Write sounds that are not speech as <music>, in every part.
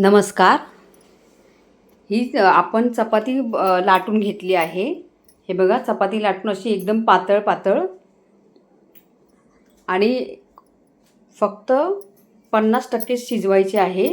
नमस्कार. ही आपण चपाती लाटून घेतली आहे. हे बघा चपाती लाटून अशी एकदम पातळ पातळ. आणि फक्त पन्नास टक्के शिजवायची आहे.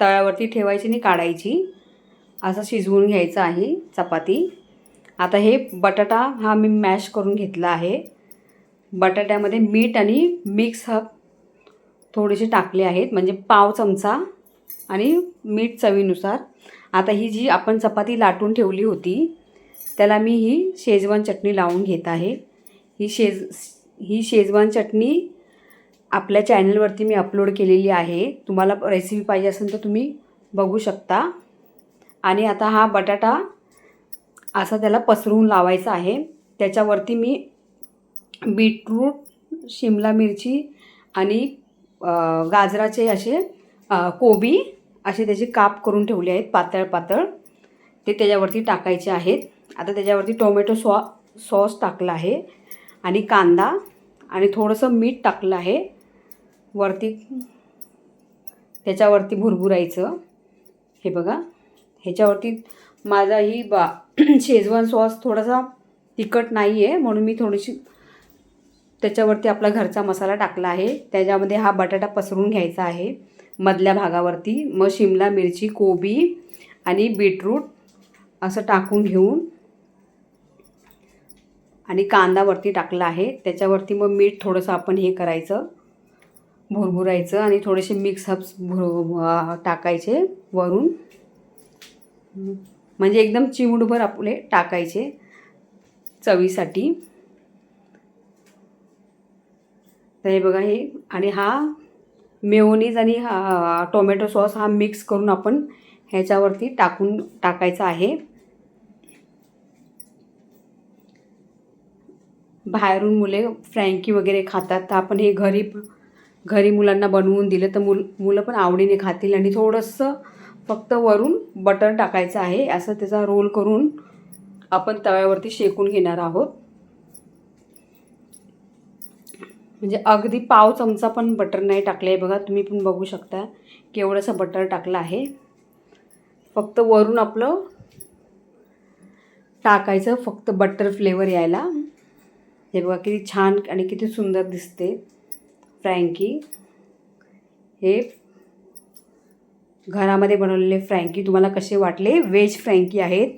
तळ्यावरती ठेवायची आणि काढायची. असं शिजवून घ्यायचं आहे चपाती. आता हे बटाटा हा मी मॅश करून घेतला आहे. बटाट्यामध्ये मीठ आणि मिक्स हब थोडेसे टाकले आहेत. म्हणजे पाव चमचा. आणि मीठ चवीनुसार. आता ही जी आपण चपाती लाटून ठेवली होती त्याला मी ही शेजवान चटणी लावून घेत आहे. ही शेज ही शेजवान चटणी आपल्या चॅनलवरती मी अपलोड केलेली आहे. तुम्हाला रेसिपी पाहिजे असेल तर तुम्ही बघू शकता. आणि आता हा बटाटा असा त्याला पसरवून लावायचा आहे. त्याच्यावरती मी बीटरूट शिमला मिरची आणि गाजराचे असे कोबी असे त्याचे काप करून ठेवले आहेत पातळ पातळ. ते त्याच्यावरती टाकायचे आहेत. आता त्याच्यावरती टोमॅटो सॉ सॉस टाकला आहे आणि कांदा आणि थोडंसं मीठ टाकलं आहे. वरती त्याच्यावरती भुरभुरायचं. हे बघा. ह्याच्यावरती माझा ही बा <clears throat> शेजवान सॉस थोडासा तिखट नाही आहे म्हणून मी थोडीशी त्याच्यावरती आपला घरचा मसाला टाकला आहे. त्याच्यामध्ये हा बटाटा पसरून घ्यायचा आहे. मधल्या भागावरती. मग शिमला मिरची कोबी आणि बीटरूट असं टाकून घेऊन आणि कांदावरती टाकलं टाकला आहे. त्याच्यावरती मग मीठ थोडंसं आपण हे करायचं भुरभुरायचं आणि थोडेसे मिक्स हब्स भुर टाकायचे वरून. म्हणजे एकदम चिमूटभर आपले टाकायचे चवीसाठी. तर हे बघा हे आणि हा मेओनीज आणि हा टोमॅटो सॉस हा मिक्स करून आपण ह्याच्यावरती टाकून टाकायचा आहे. बाहेरून मुले फ्रँकी वगैरे खातात तर आपण हे घरी घरी मुलांना बनवून दिलं तर मुल मुलं पण आवडीने खातील आणि थोडंसं फक्त वरून बटर टाकायचं आहे. असं त्याचा रोल करून आपण तव्यावरती शेकून घेणार आहोत. म्हणजे अगदी पाव चमचा पण बटर नाही टाकलं आहे. बघा तुम्ही पण बघू शकता केवढंसं बटर टाकलं आहे. फक्त वरून आपलं टाकायचं फक्त बटर फ्लेवर यायला. हे बघा किती छान आणि किती सुंदर दिसते फ्रँकी. हे घरामध्ये बनवलेले फ्रँकी तुम्हाला कसे वाटले? व्हेज फ्रँकी आहेत.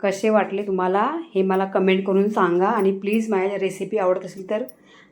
कसे वाटले तुम्हाला? हे मला कमेंट करून सांगा आणि प्लीज माझ्या रेसिपी आवडत असेल तर